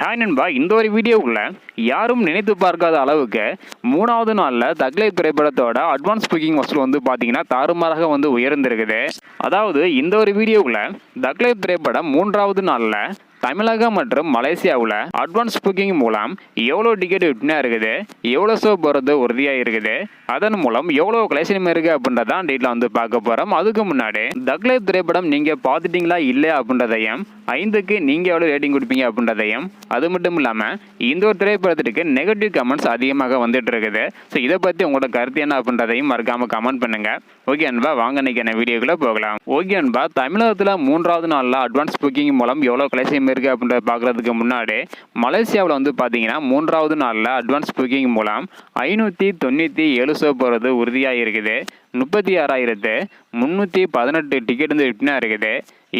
Hi நண்பா. இந்த ஒரு வீடியோவுக்குள்ள யாரும் நினைத்து பார்க்காத அளவுக்கு மூணாவது நாளில் தக்லை திரைப்படத்தோட அட்வான்ஸ் புக்கிங் வசூல் வந்து பார்த்தீங்கன்னா தாறுமாறாக வந்து உயர்ந்திருக்குது. அதாவது இந்த ஒரு வீடியோவுக்குள்ள தக்லை திரைப்படம் மூன்றாவது நாளில் தமிழகம் மற்றும் மலேசியாவில் அட்வான்ஸ் புக்கிங் மூலம் எவ்வளோ டிக்கெட் விற்பனை இருக்குது? எவ்வளோ ஷோ போகிறது உறுதியாக இருக்குது? அதன் மூலம் எவ்வளோ கலெக்ஷன் இருக்குது அப்படின்றதான் டீட்டில் வந்து பார்க்க போகிறோம் அதுக்கு முன்னாடி தக்லே திரைப்படம் நீங்கள் பார்த்துட்டீங்களா இல்லையா அப்படின்றதையும் ஐந்துக்கு நீங்கள் எவ்வளோ ரேட்டிங் கொடுப்பீங்க அப்படின்றதையும் அது மட்டும் இல்லாமல் இந்த ஒரு திரைப்படத்திற்கு நெகட்டிவ் கமெண்ட்ஸ் அதிகமாக வந்துட்டு இருக்குது. ஸோ இதை பற்றி உங்களோட கருத்து என்ன அப்படின்றதையும் மறக்காமல் கமெண்ட் பண்ணுங்கள் ஓகே அன்பா வாங்க இன்னைக்கு வீடியோக்குள்ளே போகலாம். ஓகே அன்பா தமிழகத்தில் மூன்றாவது நாளில் அட்வான்ஸ் புக்கிங் மூலம் எவ்வளோ கலெக்ஷன் இருக்குது அப்படின்றத பார்க்குறதுக்கு முன்னாடி மலேசியாவில் வந்து பார்த்தீங்கன்னா மூன்றாவது நாளில் அட்வான்ஸ் புக்கிங் மூலம் ஐநூற்றி தொண்ணூற்றி ஏழு சோ போகிறது உறுதியாக இருக்குது. முப்பத்தி ஆறாயிரத்து முந்நூற்றி பதினெட்டு டிக்கெட் வந்து விற்பனை இருக்குது.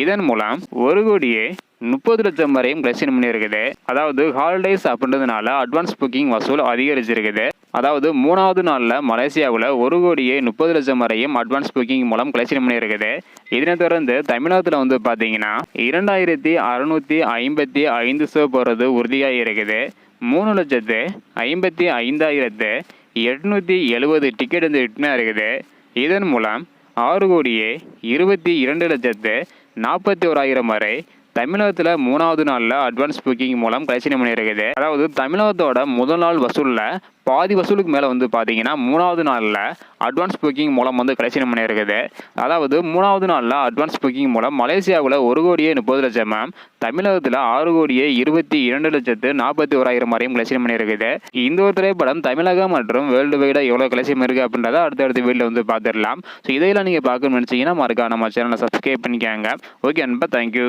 இதன் மூலம் ஒரு கோடியே முப்பது லட்சம் வரையும் கலெக்ஷன் பண்ணியிருக்குது. அதாவது ஹாலிடேஸ் அப்படின்றதுனால அட்வான்ஸ் புக்கிங் வசூல் அதிகரிச்சிருக்குது. அதாவது மூணாவது நாளில் மலேசியாவில் ஒரு கோடியே முப்பது லட்சம் வரையும் அட்வான்ஸ் புக்கிங் மூலம் கலெக்ஷன் பண்ணியிருக்குது இதனை தொடர்ந்து தமிழகத்தில் வந்து பார்த்தீங்கன்னா இரண்டாயிரத்தி அறுநூற்றி ஐம்பத்தி ஐந்து ஷோ போகிறது உறுதியாக இருக்குது. மூணு லட்சத்து ஐம்பத்தி ஐந்தாயிரத்து எட்நூற்றி எழுபது டிக்கெட் வந்து விற்பனை இருக்குது. இதன் மூலம் ஆறு கோடியே இருபத்தி இரண்டு லட்சத்து நாற்பத்தி ஓராயிரம் வரை தமிழகத்தில் மூணாவது நாளில் அட்வான்ஸ் புக்கிங் மூலம் கலெக்ஷன் பண்ணியிருக்குது அதாவது தமிழகத்தோட முதல் நாள் வசூலில் பாதி வசூலுக்கு மேலே வந்து பார்த்தீங்கன்னா மூணாவது நாளில் அட்வான்ஸ் புக்கிங் மூலம் வந்து கலெக்ஷன் பண்ணியிருக்குது அதாவது மூணாவது நாளில் அட்வான்ஸ் புக்கிங் மூலம் மலேசியாவில் ஒரு கோடியே முப்பது லட்சம் மேம் தமிழகத்தில் ஆறு கோடியே இருபத்தி இரண்டு லட்சத்து நாற்பத்தி ஓராயிரம் வரையும் கலெக்ஷன் பண்ணியிருக்குது இந்த ஒரு திரைப்படம் தமிழகம் மற்றும் வேர்ல்டு வைடாக எவ்வளோ கலெக்ஷன் இருக்குது அப்படின்றத அடுத்தடுத்த வீடியோ வந்து பார்த்துடலாம் ஸோ இதையெல்லாம் நீங்கள் பார்க்கணும்னு நினச்சிங்கன்னா மறக்காம நம்ம சேனலை சப்ஸ்கிரைப் பண்ணிக்கோங்க. ஓகே அன்பா தேங்க்யூ